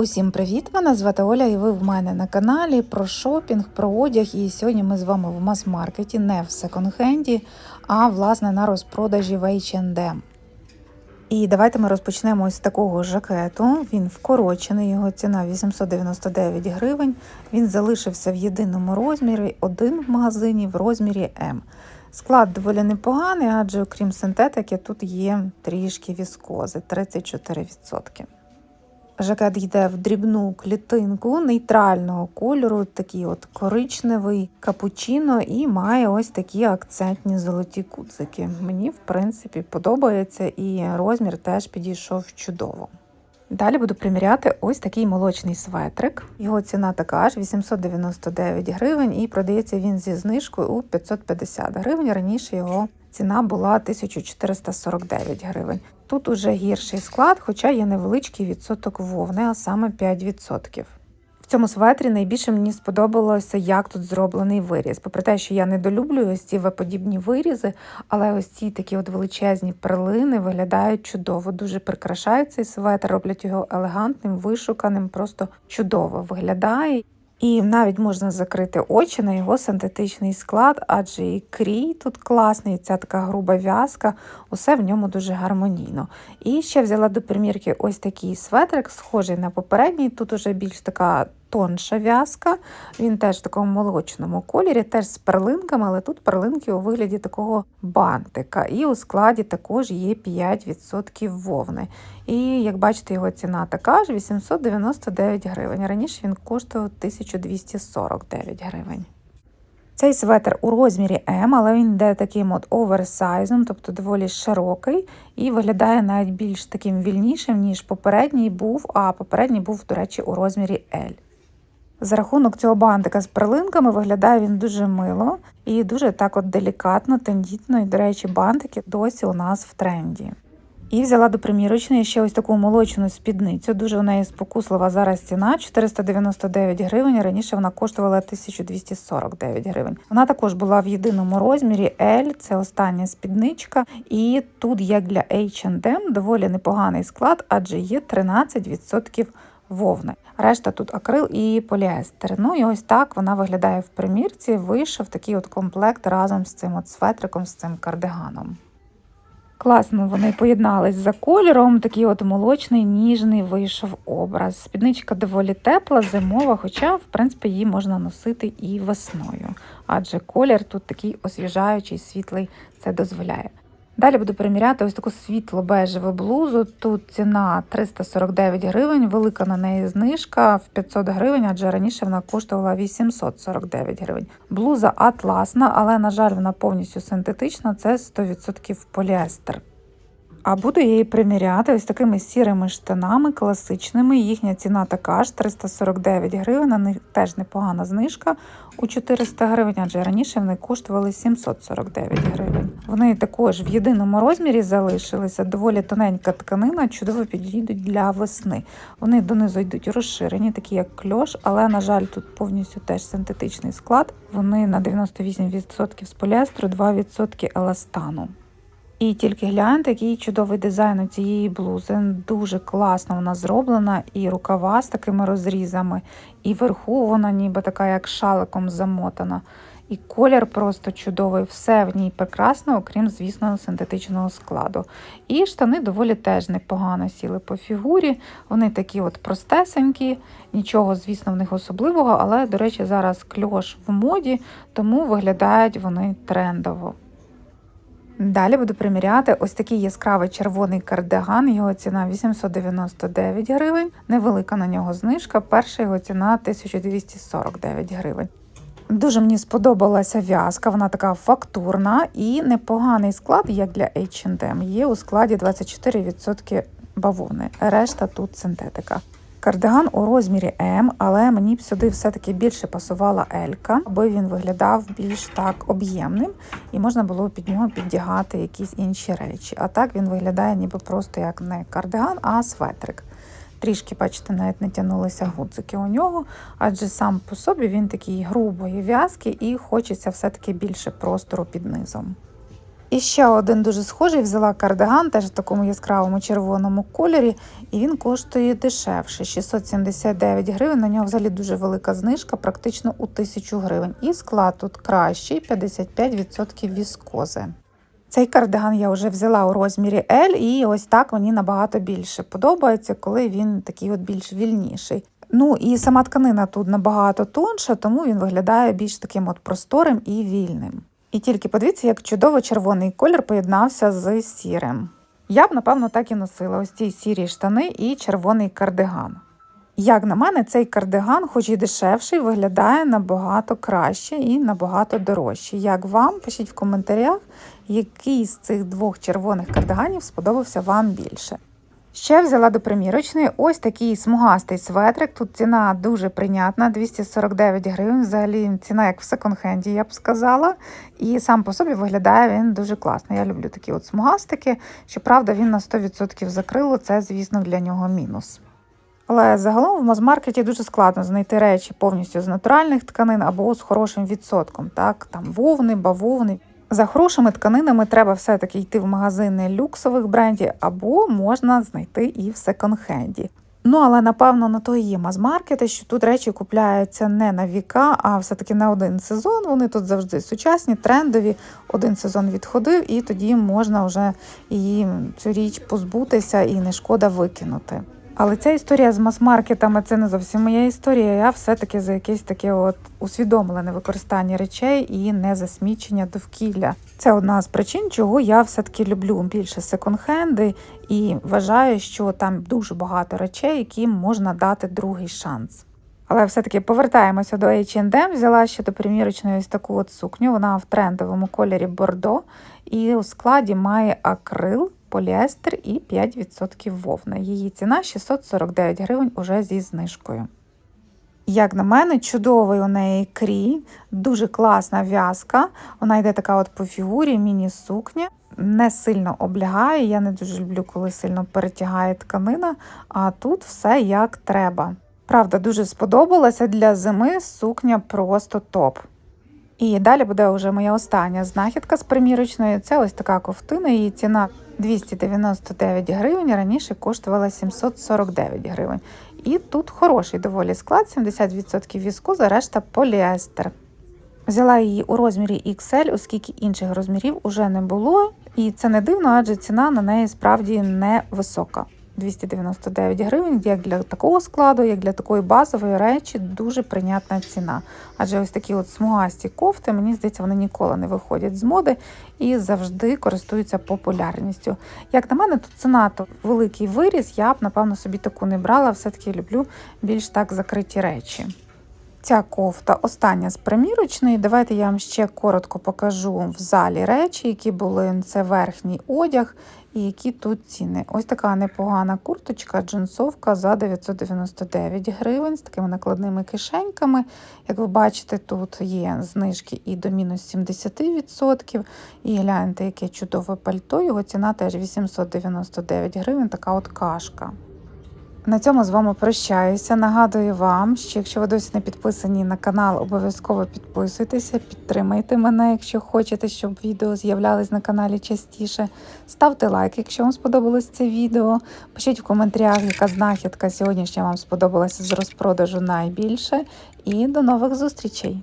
Усім привіт! Мене звати Оля, і ви в мене на каналі про шопінг, про одяг. І сьогодні ми з вами в мас-маркеті, не в секонд-хенді, а власне на розпродажі в H&M. І давайте ми розпочнемо з такого жакету. Він вкорочений, його ціна 899 гривень. Він залишився в єдиному розмірі, один в магазині в розмірі М. Склад доволі непоганий, адже окрім синтетики, тут є трішки віскози 34%. Жакет йде в дрібну клітинку нейтрального кольору, такий от коричневий капучино, і має ось такі акцентні золоті куцики. Мені, в принципі, подобається, і розмір теж підійшов чудово. Далі буду приміряти ось такий молочний светрик. Його ціна така ж 899 гривень, і продається він зі знижкою у 550 гривень. Раніше його ціна була 1449 гривень. Тут уже гірший склад, хоча є невеличкий відсоток вовни, а саме 5%. В цьому светрі найбільше мені сподобалося, як тут зроблений виріз. Попри те, що я недолюблюю ось ці веподібні вирізи, але ось ці такі от величезні перлини виглядають чудово, дуже прикрашають цей светр, роблять його елегантним, вишуканим, просто чудово виглядає. І навіть можна закрити очі на його синтетичний склад, адже і крій тут класний, ця така груба в'язка, усе в ньому дуже гармонійно. І ще взяла до примірки ось такий светрик, схожий на попередній. Тут уже більш така тонша в'язка, він теж в такому молочному кольорі, теж з перлинками, але тут перлинки у вигляді такого бантика. І у складі також є 5% вовни. І як бачите, його ціна така ж 899 гривень. Раніше він коштував 1249 гривень. Цей светр у розмірі М, але він йде таким от оверсайзом, тобто доволі широкий, і виглядає навіть більш таким вільнішим, ніж попередній був, а попередній був, до речі, у розмірі L. За рахунок цього бантика з перлинками виглядає він дуже мило і дуже так от делікатно, тендітно. І, до речі, бантики досі у нас в тренді. І взяла до примірочної ще ось таку молочну спідницю. Дуже у неї спокуслива зараз ціна 499 гривень. Раніше вона коштувала 1249 гривень. Вона також була в єдиному розмірі L, це остання спідничка. І тут, як для H&M, доволі непоганий склад, адже є 13% вовни. Решта тут акрил і поліестер. Ну і ось так вона виглядає в примірці. Вийшов такий от комплект разом з цим от светриком, з цим кардиганом. Класно вони поєднались за кольором, такий от молочний, ніжний вийшов образ. Спідничка доволі тепла, зимова, хоча, в принципі, її можна носити і весною, адже колір тут такий освіжаючий, світлий, це дозволяє. Далі буду приміряти ось таку світло-бежеву блузу. Тут ціна 349 гривень, велика на неї знижка в 500 гривень, адже раніше вона коштувала 849 гривень. Блуза атласна, але, на жаль, вона повністю синтетична, це 100% поліестер. А буду її приміряти ось такими сірими штанами, класичними. Їхня ціна така ж 349 гривень, на них теж непогана знижка у 400 гривень, адже раніше вони коштували 749 гривень. Вони також в єдиному розмірі залишилися. Доволі тоненька тканина, чудово підійдуть для весни. Вони донизу йдуть розширені, такі як кльош, але, на жаль, тут повністю теж синтетичний склад. Вони на 98% з поліестру, 2% еластану. І тільки гляньте, який чудовий дизайн у цієї блузи. Дуже класно вона зроблена, і рукава з такими розрізами, і вверху вона ніби така, як шаликом замотана. І колір просто чудовий, все в ній прекрасно, окрім, звісно, синтетичного складу. І штани доволі теж непогано сіли по фігурі. Вони такі от простесенькі, нічого, звісно, в них особливого, але, до речі, зараз кльош в моді, тому виглядають вони трендово. Далі буду приміряти ось такий яскравий червоний кардиган. Його ціна 899 гривень. Невелика на нього знижка. Перша його ціна 1249 гривень. Дуже мені сподобалася в'язка, вона така фактурна і непоганий склад, як для H&M. Є у складі 24% бавовни. Решта тут синтетика. Кардиган у розмірі М, але мені б сюди все-таки більше пасувала Елька, аби він виглядав більш так об'ємним і можна було під нього піддягати якісь інші речі. А так він виглядає ніби просто як не кардиган, а светрик. Трішки, бачите, навіть не тягнулися гудзики у нього, адже сам по собі він такий грубої в'язки і хочеться все-таки більше простору під низом. І ще один дуже схожий взяла кардиган, теж в такому яскравому червоному кольорі, і він коштує дешевше 679 гривень. На нього взагалі дуже велика знижка, практично у 1000 гривень. І склад тут кращий 55% віскози. Цей кардиган я вже взяла у розмірі L, і ось так мені набагато більше подобається, коли він такий от більш вільніший. Ну і сама тканина тут набагато тонша, тому він виглядає більш таким от просторим і вільним. І тільки подивіться, як чудово червоний колір поєднався з сірим. Я б, напевно, так і носила ось ці сірі штани і червоний кардиган. Як на мене, цей кардиган, хоч і дешевший, виглядає набагато краще і набагато дорожче. Як вам? Пишіть в коментарях, який з цих двох червоних кардиганів сподобався вам більше. Ще взяла до примірочної ось такий смугастий светрик. Тут ціна дуже прийнятна, 249 гривень. Взагалі ціна як в секонд-хенді, я б сказала. І сам по собі виглядає він дуже класно. Я люблю такі от смугастики. Щоправда, він на 100% закрило, це, звісно, для нього мінус. Але загалом в мазмаркеті дуже складно знайти речі повністю з натуральних тканин або з хорошим відсотком. Так, там вовни, бавовни. За хорошими тканинами треба все-таки йти в магазини люксових брендів, або можна знайти і в секонд-хенді. Ну, але напевно на то і є мазмаркети, що тут речі купляються не на віка, а все-таки на один сезон. Вони тут завжди сучасні, трендові. Один сезон відходив, і тоді можна вже її цю річ позбутися і не шкода викинути. Але ця історія з мас-маркетами це не зовсім моя історія. Я все-таки за якесь таке от усвідомлене використання речей і не засмічення довкілля. Це одна з причин, чого я все-таки люблю більше секонд-хенди і вважаю, що там дуже багато речей, яким можна дати другий шанс. Але все-таки повертаємося до H&M. Взяла ще до примірочної ось таку от сукню. Вона в трендовому кольорі бордо, і у складі має акрил, поліестер і 5% вовна. Її ціна 649 гривень уже зі знижкою. Як на мене, чудовий у неї крій, дуже класна в'язка. Вона йде така от по фігурі, міні-сукня. Не сильно облягає. Я не дуже люблю, коли сильно перетягає тканина, а тут все як треба. Правда, дуже сподобалася для зими сукня просто топ. І далі буде вже моя остання знахідка з примірочної. Це ось така ковтина, її ціна 299 гривень, раніше коштувала 749 гривень. І тут хороший доволі склад, 70% віскоза, решта поліестер. Взяла її у розмірі XL, оскільки інших розмірів уже не було. І це не дивно, адже ціна на неї справді не висока. 299 гривень, як для такого складу, як для такої базової речі, дуже прийнятна ціна. Адже ось такі от смугасті кофти, мені здається, вони ніколи не виходять з моди і завжди користуються популярністю. Як на мене, тут ціна то великий виріс, я б, напевно, собі таку не брала, все-таки люблю більш так закриті речі. Ця кофта остання з примірочної. Давайте я вам ще коротко покажу в залі речі, які були. Це верхній одяг і які тут ціни. Ось така непогана курточка, джинсовка за 999 гривень з такими накладними кишеньками. Як ви бачите, тут є знижки і до мінус 70%. І гляньте, яке чудове пальто. Його ціна теж 899 гривень, така от кашка. На цьому з вами прощаюся. Нагадую вам, що якщо ви досі не підписані на канал, обов'язково підписуйтеся, підтримайте мене, якщо хочете, щоб відео з'являлись на каналі частіше. Ставте лайк, якщо вам сподобалось це відео. Пишіть в коментарях, яка знахідка сьогоднішня вам сподобалася з розпродажу найбільше. І до нових зустрічей!